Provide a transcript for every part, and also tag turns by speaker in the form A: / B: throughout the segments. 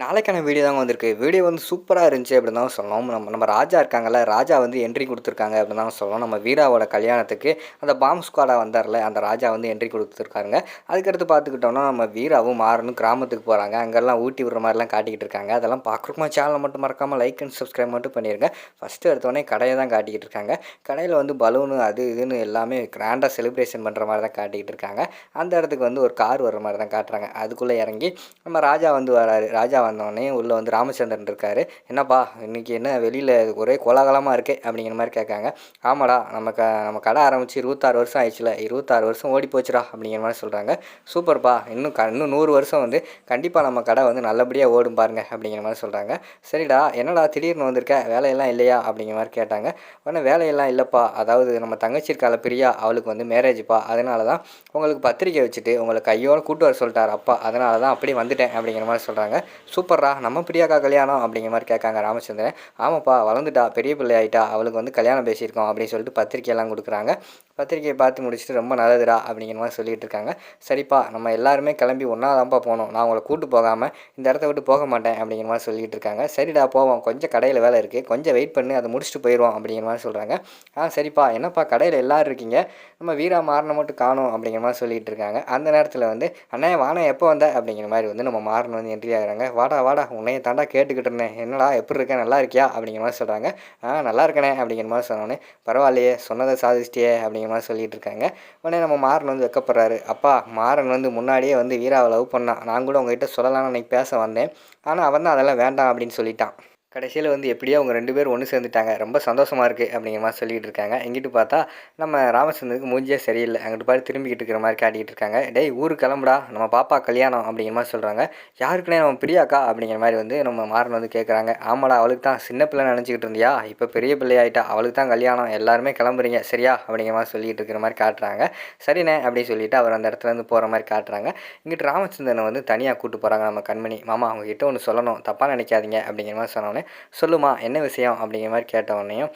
A: நாளைக்கான வீடியோ தாங்க வந்திருக்கு. வீடியோ வந்து சூப்பராக இருந்துச்சு அப்படின்னு தான் சொல்லணும். நம்ம நம்ம ராஜா இருக்காங்கல்ல ராஜா வந்து என்ட்ரி கொடுத்துருக்காங்க அப்படின்னு தான் சொல்லணும். நம்ம வீராவோட கல்யாணத்துக்கு அந்த பாம் ஸ்குவாடாக வந்தார்ல அந்த ராஜா வந்து என்ட்ரி கொடுத்துருக்காங்க அதுக்கடுத்து பார்த்துக்கிட்டோம்னா நம்ம வீராவும் மாறணும் கிராமத்துக்கு போகிறாங்க அங்கெல்லாம் ஊட்டி விடுற மாதிரிலாம் காட்டிக்கிட்டு இருக்காங்க. அதெல்லாம் பார்க்குறோமா சேனலை மட்டும் மறக்காமல் லைக் அண்ட் சப்ஸ்கிரைப் மட்டும் பண்ணிடுங்க ஃபஸ்ட்டு எடுத்தோடனே கடையை தான் காட்டிக்கிட்டு இருக்காங்க. கடையில் வந்து பலூனு அது இதுன்னு எல்லாமே கிராண்டாக செலிப்ரேஷன் பண்ணுற மாதிரி தான் காட்டிக்கிட்டு இருக்காங்க. அந்த இடத்துக்கு வந்து ஒரு கார் வர்ற மாதிரி தான் காட்டுறாங்க. அதுக்குள்ளே இறங்கி நம்ம ராஜா வந்து வராரு. ராஜா வந்தோடனே உள்ளே வந்து ராமச்சந்திரன் இருக்கார். என்னப்பா இன்னைக்கு என்ன வெளியில் ஒரே கோலாகலமாக இருக்கே? அப்படிங்கிற மாதிரி கேட்காங்க. ஆமாடா நம்ம க நம்ம கடை ஆரம்பித்து இருபத்தாறு வருஷம் ஆயிடுச்சுல. இருபத்தாறு வருஷம் ஓடி போச்சுடா அப்படிங்கிற மாதிரி சொல்கிறாங்க சூப்பர்ப்பா இன்னும் க இன்னும் நூறு வருஷம் வந்து கண்டிப்பாக நம்ம கடை வந்து நல்லபடியாக ஓடும் பாருங்க அப்படிங்கிற மாதிரி சொல்கிறாங்க சரிடா என்னடா திடீர்னு வந்திருக்க? வேலையெல்லாம் இல்லையா? அப்படிங்கிற மாதிரி கேட்டாங்க. உடனே வேலையெல்லாம் இல்லைப்பா. அதாவது நம்ம தங்கச்சி இருக்கால பிரியா அவளுக்கு வந்து மேரேஜ்ப்பா அதனால தான் உங்களுக்கு பத்திரிக்கை வச்சுட்டு உங்களை கையோட கூட்டு வர சொல்லிட்டார் அப்பா. அதனால தான் அப்படியே வந்துட்டேன் அப்படிங்கிற மாதிரி சொல்கிறாங்க சூப்பர்ரா நம்ம பிரியாக்கா கல்யாணம் அப்படிங்கிற மாதிரி கேட்காங்க ராமச்சந்திரன். ஆமாப்பா வளர்ந்துட்டா பெரிய பிள்ளை ஆகிட்டா அவளுக்கு வந்து கல்யாணம் பேசியிருக்கோம் அப்படின்னு சொல்லிட்டு பத்திரிக்கையெல்லாம் கொடுக்குறாங்க. பத்திரிக்கையை பார்த்து முடிச்சுட்டு ரொம்ப நல்லதுடா அப்படிங்கிற மாதிரி சொல்லிகிட்டு இருக்காங்க. சரிப்பா நம்ம எல்லாருமே கிளம்பி ஒன்றா தான்ப்பா போகணும். நான் உங்களை கூட்டு போகாமல் இந்த இடத்த விட்டு போக மாட்டேன் அப்படிங்கிற மாதிரி சொல்லிகிட்டு இருக்காங்க. சரிடா போவோம். கொஞ்சம் கடையில் வேலை இருக்குது கொஞ்சம் வெயிட் பண்ணி. அதை முடிச்சுட்டு போயிடுவோம் அப்படிங்கிற மாதிரி சொல்கிறாங்க ஆ சரிப்பா. என்னப்பா கடையில் எல்லோரும் இருக்கீங்க? நம்ம வீரா மாறின மட்டும் காணும் அப்படிங்கிற மாதிரி சொல்லிகிட்டு இருக்காங்க. அந்த நேரத்தில் வந்து அண்ணே வாணே எப்போ வந்த? அப்படிங்கிற மாதிரி வந்து நம்ம மாறன் வந்து என்ட்ரி ஆகிறாங்க. வாடா வாடா. உன்னைய தாண்டா கேட்டுக்கிட்டு இருந்தேன். என்னடா எப்படி இருக்கேன் நல்லா இருக்கியா? அப்படிங்கிற மாதிரி சொல்கிறாங்க ஆ நல்லா இருக்கனே அப்படிங்கிற மாதிரி சொன்னோன்னே பரவாயில்லையே. சொன்னதை சாதிச்சிட்டியே அப்படிங்கிற மாதிரி சொல்லிகிட்டு இருக்காங்க உடனே நம்ம மாறன் வந்து வைக்கப்படுறாரு. அப்பா மாறன் வந்து முன்னாடியே வந்து வீராவை லவ் பண்ணான். நான் கூட உங்ககிட்ட சொல்லலாம்னு அன்றைக்கி பேச வந்தேன். ஆனால் அவன் தான் அதெல்லாம் வேண்டாம் அப்படின்னு சொல்லிட்டான். கடைசியில் வந்து எப்படியோ அவங்க ரெண்டு பேரும் ஒன்று சேர்ந்துட்டாங்க. ரொம்ப சந்தோஷமாக இருக்குது அப்படிங்கிற மாதிரி சொல்லிகிட்டு இருக்காங்க. எங்கிட்டு பார்த்தா நம்ம ராமச்சந்திரனுக்கு மூஞ்சியே சரியில்லை. அங்கிட்டு பாரு திரும்பிக்கிட்டு இருக்கிற மாதிரி காட்டிகிட்டு இருக்காங்க. டேய் ஊருக்கு கிளம்புடா. நம்ம பாப்பா கல்யாணம் அப்படிங்கிற மாதிரி சொல்கிறாங்க யாருக்குனே நம்ம பிரியாக்கா அப்படிங்கிற மாதிரி வந்து நம்ம மாறன் வந்து கேட்குறாங்க ஆமாடா அவளுக்கு தான். சின்ன பிள்ளை நினச்சிக்கிட்டு இருந்தியா? இப்போ பெரிய பிள்ளையாயிட்டா. அவளுக்கு தான் கல்யாணம். எல்லாருமே கிளம்புறீங்க. சரியா? அப்படிங்கிற மாதிரி சொல்லிகிட்டு இருக்கிற மாதிரி காட்டுறாங்க. சரிண்ணே அப்படின்னு சொல்லிட்டு அவர் அந்த இடத்துல இருந்து போகிற மாதிரி காட்டுறாங்க. இங்கிட்டு ராமச்சந்திரனை வந்து தனியாக கூப்பிட்டு போகிறாங்க நம்ம கண்மணி. மாமா அவங்ககிட்ட ஒன்று சொல்லணும். தப்பாக நினைக்காதீங்க அப்படிங்கிற மாதிரி சொன்னோன்னே சொல்லுமா என்ன விஷயம்? அப்படிங்கிற மாதிரி கேட்ட உடனேயும்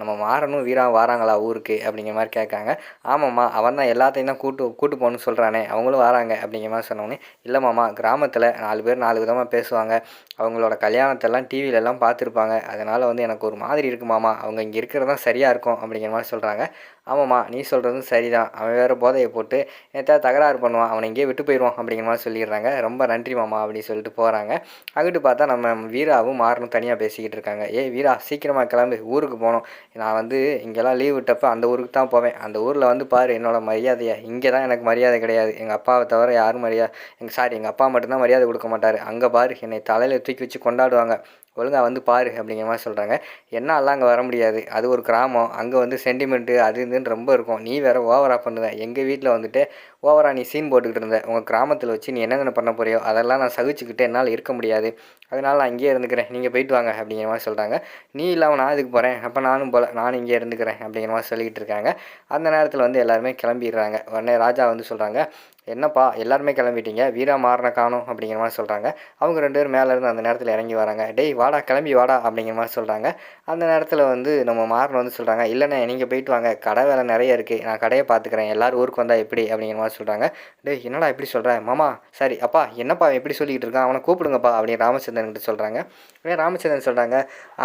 A: நம்ம மாறணும் வீரா வாராங்களா ஊருக்கு? அப்படிங்கிற மாதிரி கேட்காங்க. ஆமாம்மா அவன் தான் எல்லாத்தையும் தான் கூட்டு கூட்டு போகணும்னு சொல்கிறானே அவங்களும் வராங்க. அப்படிங்கிற மாதிரி சொன்னோடனே இல்லைமாம்மா கிராமத்தில் நாலு பேர் நாலு விதமாக பேசுவாங்க. அவங்களோட கல்யாணத்தெல்லாம் டிவியிலலாம் பார்த்துருப்பாங்க. அதனால் வந்து எனக்கு ஒரு மாதிரி இருக்குமாமா அவங்க இங்கே இருக்கிறது தான் சரியாக இருக்கும். அப்படிங்கிற மாதிரி சொல்கிறாங்க ஆமாம்மா நீ சொல்கிறதும் சரிதான். அவன் வேறு போதையை போட்டு ஏற்றா தகராறு பண்ணுவான். அவனை இங்கேயே விட்டு போயிடுவான் அப்படிங்கிற மாதிரி சொல்லிடுறாங்க. ரொம்ப நன்றி மாமா அப்படின்னு சொல்லிட்டு போகிறாங்க அங்கிட்டு பார்த்தா நம்ம வீராவும் மாறனும் தனியாக பேசிக்கிட்டு இருக்காங்க. ஏ வீரா சீக்கிரமாக கிளம்பி. ஊருக்கு போகணும். நான் வந்து இங்கெல்லாம் லீவ் விட்டப்போ அந்த ஊருக்கு தான் போவேன். அந்த ஊரில் வந்து பாரு என்னோட மரியாதையை. இங்கே தான் எனக்கு மரியாதை கிடையாது. எங்கள் அப்பாவை தவிர யாரும் மரியாதை எங்கள் சாரி எங்கள் அப்பா மட்டும்தான் மரியாதை கொடுக்க மாட்டார். அங்கே பாரு என்னை தலையில் தூக்கி வச்சு கொண்டாடுவாங்க. ஒழுங்காக வந்து பாரு அப்படிங்கிற மாதிரி சொல்கிறாங்க என்னால்லாம் அங்கே வர முடியாது. அது ஒரு கிராமம். அங்கே வந்து சென்டிமெண்ட்டு அது இதுன்னு ரொம்ப இருக்கும். நீ வேறு ஓவராக பண்ணுவேன் எங்கள் வீட்டில் வந்துட்டு ஓவராக நீ சீன் போட்டுக்கிட்டு இருந்த. உங்கள் கிராமத்தில் வச்சு நீ என்னென்ன பண்ண போறியோ அதெல்லாம் நான் சகிச்சுக்கிட்டு என்னால் இருக்க முடியாது. அதனால் நான் இங்கேயே இருந்துக்கிறேன். நீங்கள் போயிட்டு வாங்க அப்படிங்கிற மாதிரி சொல்கிறாங்க நீ இல்லாமல் நான் இதுக்கு போகிறேன் அப்போ நானும் போல. நானும் இங்கே இருந்துக்கிறேன் அப்படிங்கிற மாதிரி சொல்லிக்கிட்டு இருக்காங்க. அந்த நேரத்தில் வந்து எல்லாருமே கிளம்பிடுறாங்க. உடனே ராஜா வந்து சொல்கிறாங்க என்னப்பா எல்லாருமே கிளம்பிட்டீங்க. வீரா மாறின காணும் அப்படிங்கிற மாதிரி சொல்கிறாங்க அவங்க ரெண்டு பேரும் மேலேருந்து அந்த நேரத்தில் இறங்கி வராங்க. டேய் வாடா கிளம்பி வாடா அப்படிங்கிற மாதிரி சொல்கிறாங்க அந்த நேரத்தில் வந்து நம்ம மாறன் வந்து சொல்கிறாங்க இல்லைண்ணே நீங்கள் போயிட்டு வாங்க. கடை வேலை நிறைய இருக்குது நான் கடையை பார்த்துக்கிறேன். எல்லோரும் ஊருக்கு வந்தால் எப்படி? அப்படிங்கிற மாதிரி சொல்கிறாங்க டேய் என்னடா இப்படி சொல்கிறேன் மாமா சரி அப்பா என்னப்பா எப்படி சொல்லிக்கிட்டு இருக்கான்? அவனை கூப்பிடுங்கப்பா அப்படின்னு ராமச்சந்திரன் கிட்ட சொல்கிறாங்க உடனே ராமச்சந்திரன் சொல்கிறாங்க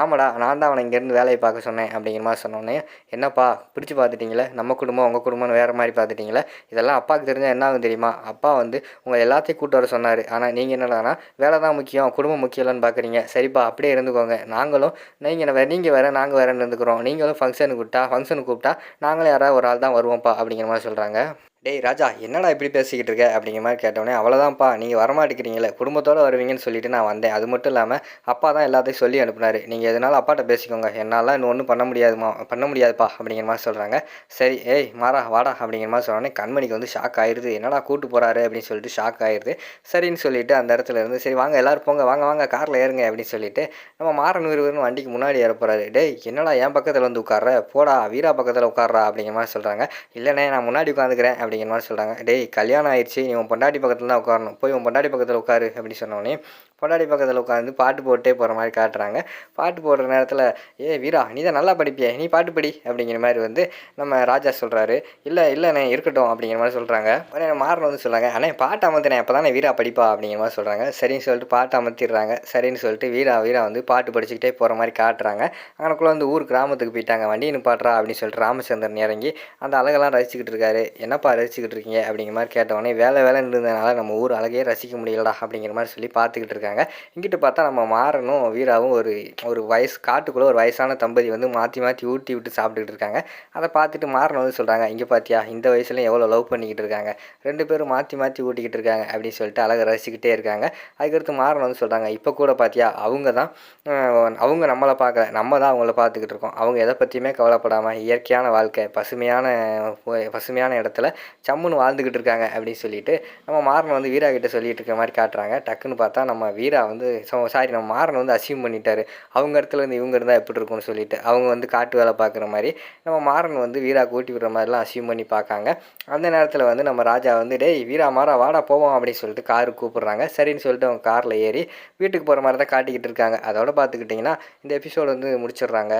A: ஆமாடா நான் தான் அவனை இங்கேருந்து வேலையை பார்க்க சொன்னேன் அப்படிங்கிற மாதிரி சொன்னோன்னே என்னப்பா பிடிச்சி பார்த்துட்டீங்களே? நம்ம குடும்பம் உங்கள் குடும்பம்னு வேறு மாதிரி பார்த்துட்டீங்களே? இதெல்லாம் அப்பாவுக்கு தெரிஞ்சால் என்ன ஆகும் தெரியுமா? அப்பா வந்து உங்கள் எல்லாத்தையும் கூட்டு வர சொன்னார். ஆனால் நீங்கள் என்னடானா வேலை தான் முக்கியம் குடும்பம் முக்கியம் இல்லைன்னு பார்க்குறீங்க. சரிப்பா அப்படியே இருந்துக்கோங்க. நாங்களும் நீங்கள் வேறு நீங்கள் வேறு நாங்கள் வேறு இருந்துக்கிறோம். நீங்களும் ஃபங்க்ஷனுக்கு கூப்பிட்டா ஃபங்க்ஷனுக்கு கூப்பிட்டா நாங்களும் யாராவது ஒரு ஆள் தான் வருவோம்ப்பா அப்படிங்கிற மாதிரி சொல்கிறாங்க டேய் ராஜா என்னடா இப்படி பேசிக்கிட்டு இருக்க? அப்படிங்கிற மாதிரி கேட்டோடனே அவ்வளோதான்ப்பா நீங்கள் வரமாட்டேங்கிறீங்களே. குடும்பத்தோடு வருவீங்கன்னு சொல்லிட்டு நான் வந்தேன். அது மட்டும் இல்லாமல் அப்பா தான் எல்லாத்தையும் சொல்லி அனுப்புனார். நீங்கள் எதனால அப்பாட்ட பேசிக்கோங்க. என்னால் இன்னும் ஒன்றும் பண்ண முடியாதுமா பண்ண முடியாதுப்பா அப்படிங்கிற மாதிரி சொல்கிறாங்க சரி ஏய் மாறா வாடா அப்படிங்கிற மாதிரி சொன்னோடனே கண்மணிக்கு வந்து ஷாக் ஆயிடுது என்னடா கூட்டு போகிறாரு அப்படின்னு சொல்லிட்டு ஷாக் ஆயிடுது சரின்னு சொல்லிட்டு அந்த இடத்துல இருந்து சரி வாங்க எல்லோரும் போங்க வாங்க வாங்க காரில் ஏறுங்க அப்படின்னு சொல்லிட்டு நம்ம மாறன் விறுவிறுன்னு வண்டிக்கு முன்னாடி ஏற போகிறாரு டேய் என்னடா என் பக்கத்தில் வந்து உட்கார்ற? போடா வீரா பக்கத்தில் உட்கார்றா அப்படிங்கிற மாதிரி சொல்கிறாங்க இல்லைண்ணே நான் முன்னாடி உட்காந்துக்கிறேன் அப்படிங்கிற மாதிரி சொல்கிறாங்க டேய் கல்யாணம் ஆயிடுச்சு நீ உன் பொண்டாட்டி பக்கத்தில் தான் உட்காரணும். போய் உன் பொண்டாட்டி பக்கத்தில் உட்காரு அப்படின்னு சொன்னோடனே பொண்டாடி பக்கத்தில் உட்காந்து பாட்டு போட்டே போகிற மாதிரி காட்டுறாங்க. பாட்டு போடுற நேரத்தில் ஏ வீரா நீ தான் நல்லா படிப்பியே நீ பாட்டு படி அப்படிங்கிற மாதிரி வந்து நம்ம ராஜா சொல்கிறாரு இல்லை இல்லைண்ணே இருக்கட்டும் அப்படிங்கிற மாதிரி சொல்கிறாங்க உடனே மாறன் வந்து சொல்கிறாங்க அண்ணே பாட்டு அமர்த்தினேன் அப்போ தானே வீரா படிப்பா அப்படிங்கிற மாதிரி சொல்கிறாங்க சரின்னு சொல்லிட்டு பாட்டு அமர்த்திடுறாங்க. சரின்னு சொல்லிட்டு வீரா வீரா வந்து பாட்டு படிச்சுக்கிட்டே போகிற மாதிரி காட்டுறாங்க. அங்கனக்குள்ளே வந்து ஊர் கிராமத்துக்கு போயிட்டாங்க வண்டி நிப்பாட்றா அப்படின்னு சொல்லிட்டு ராமச்சந்திரன் இறங்கி அந்த அழகெல்லாம் ரசிச்சுக்கிட்டு இருக்காரு. என்னப்பா ரசிச்சுக்கிட்டு இருக்கீங்க? அப்படிங்கிற மாதிரி கேட்டவொடனே வேலை வேலைன்னு இருந்ததுனால நம்ம ஊர் அழகையே ரசிக்க முடியலடா அப்படிங்கிற மாதிரி சொல்லி பார்த்துக்கிட்டு இருக்காங்க. இங்கிட்டு பார்த்தா நம்ம மாறனும் வீராவும் ஒரு ஒரு வயசு காட்டுக்குள்ளே ஒரு வயசான தம்பதி வந்து மாற்றி மாற்றி ஊட்டி விட்டு சாப்பிட்டுக்கிட்டு இருக்காங்க. அதை பார்த்துட்டு மாறன் வந்து சொல்கிறாங்க இங்கே பார்த்தியா இந்த வயசுலேயும் எவ்வளோ லவ் பண்ணிக்கிட்டு இருக்காங்க. ரெண்டு பேரும் மாற்றி மாற்றி ஊட்டிக்கிட்டு இருக்காங்க அப்படின்னு சொல்லிட்டு அழகை ரசிக்கிட்டே இருக்காங்க. அதுக்கடுத்து மாறன் வந்து சொல்கிறாங்க இப்போ கூட பார்த்தியா அவங்க தான் அவங்க நம்மளை பார்க்கல. நம்ம தான் அவங்கள பார்த்துக்கிட்டு இருக்கோம். அவங்க எதை பற்றியுமே கவலைப்படாமல் இயற்கையான வாழ்க்கை பசுமையான பசுமையான இடத்துல சம்முன்னு வாழ்ந்துக்கிட்டு இருக்காங்க அப்படின்னு சொல்லிட்டு நம்ம மாறன் வந்து வீரா கிட்ட சொல்லிட்டு இருக்க மாதிரி காட்டுறாங்க. டக்குன்னு பார்த்தா நம்ம வீரா வந்து சாரி நம்ம மாறன் வந்து அசீவ் பண்ணிட்டாரு. அவங்க இடத்துல இருந்து இவங்க இருந்தால் எப்படி இருக்கும்னு சொல்லிட்டு அவங்க வந்து காட்டு வேலை பார்க்குற மாதிரி நம்ம மாறன் வந்து வீரா கூட்டி விடுற மாதிரிலாம் அசீவ் பண்ணி பார்க்காங்க. அந்த நேரத்தில் வந்து நம்ம ராஜா வந்து டேய் வீரா மாறா வாடா போவோம் அப்படின்னு சொல்லிட்டு காரு கூப்பிட்றாங்க. சரின்னு சொல்லிட்டு அவங்க காரில் ஏறி வீட்டுக்கு போகிற மாதிரி தான் காட்டிக்கிட்டு இருக்காங்க. அதோட பார்த்துக்கிட்டிங்கன்னா இந்த எபிசோடு வந்து முடிச்சிடுறாங்க.